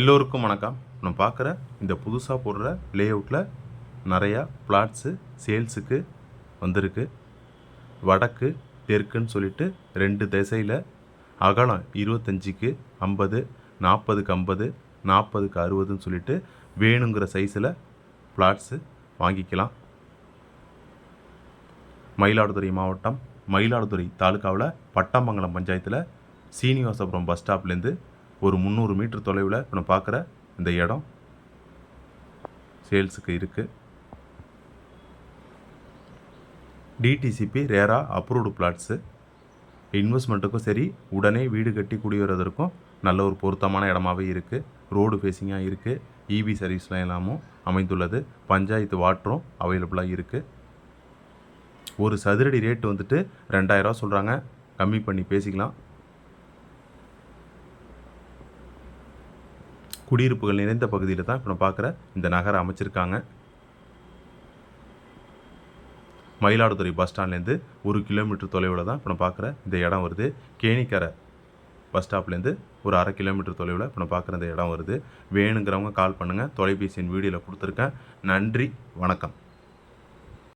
எல்லோருக்கும் வணக்கம். நம்ம பார்க்குற இந்த புதுசாக போடுற லே அவுட்டில் நிறையா பிளாட்ஸு சேல்ஸுக்கு வந்திருக்கு. வடக்கு தெற்குன்னு சொல்லிட்டு ரெண்டு திசையில் அகலம் இருபத்தஞ்சிக்கு ஐம்பது நாற்பதுக்கு ஐம்பது நாற்பதுக்கு அறுபதுன்னு சொல்லிட்டு வேணுங்கிற சைஸில் பிளாட்ஸு வாங்கிக்கலாம். மயிலாடுதுறை மாவட்டம் மயிலாடுதுறை தாலுக்காவில் பட்டாமங்கலம் பஞ்சாயத்தில் சீனிவாசபுரம் பஸ் ஸ்டாப்லேருந்து ஒரு முந்நூறு மீட்டர் தொலைவில் இப்போ நான் பார்க்குற இந்த இடம் சேல்ஸுக்கு இருக்குது டிடிசிபி ரேரா அப்ரூவ்டு பிளாட்ஸு இன்வெஸ்ட்மெண்ட்டுக்கும் சரி உடனே வீடு கட்டி குடியேறதற்கும் நல்ல ஒரு பொருத்தமான இடமாவே இருக்குது ரோடு ஃபேஸிங்காக இருக்குது இவி சர்வீஸ்லாம் எல்லாமும் அமைந்துள்ளது. பஞ்சாயத்து வாட்டரும் அவைலபிளாக இருக்குது ஒரு சதுரடி ரேட் வந்துட்டு ரெண்டாயிரரூவா சொல்கிறாங்க கம்மி பண்ணி பேசிக்கலாம். குடியிருப்புகள் நிறைந்த பகுதியில் தான் இப்போ நான் பார்க்குற இந்த நகரை அமைச்சிருக்காங்க. மயிலாடுதுறை பஸ் ஸ்டாண்ட்லேருந்து ஒரு கிலோமீட்டர் தொலைவில் தான் இப்போ நான் பார்க்குற இந்த இடம் வருது. கேணிக்கரை பஸ் ஸ்டாப்லேருந்து ஒரு அரை கிலோமீட்டர் தொலைவில் இப்போ நான் பார்க்குற இந்த இடம் வருது. வேணுங்கிறவங்க கால் பண்ணுங்கள் தொலைபேசியின் வீடியோவில் கொடுத்துருக்கேன். நன்றி. வணக்கம்.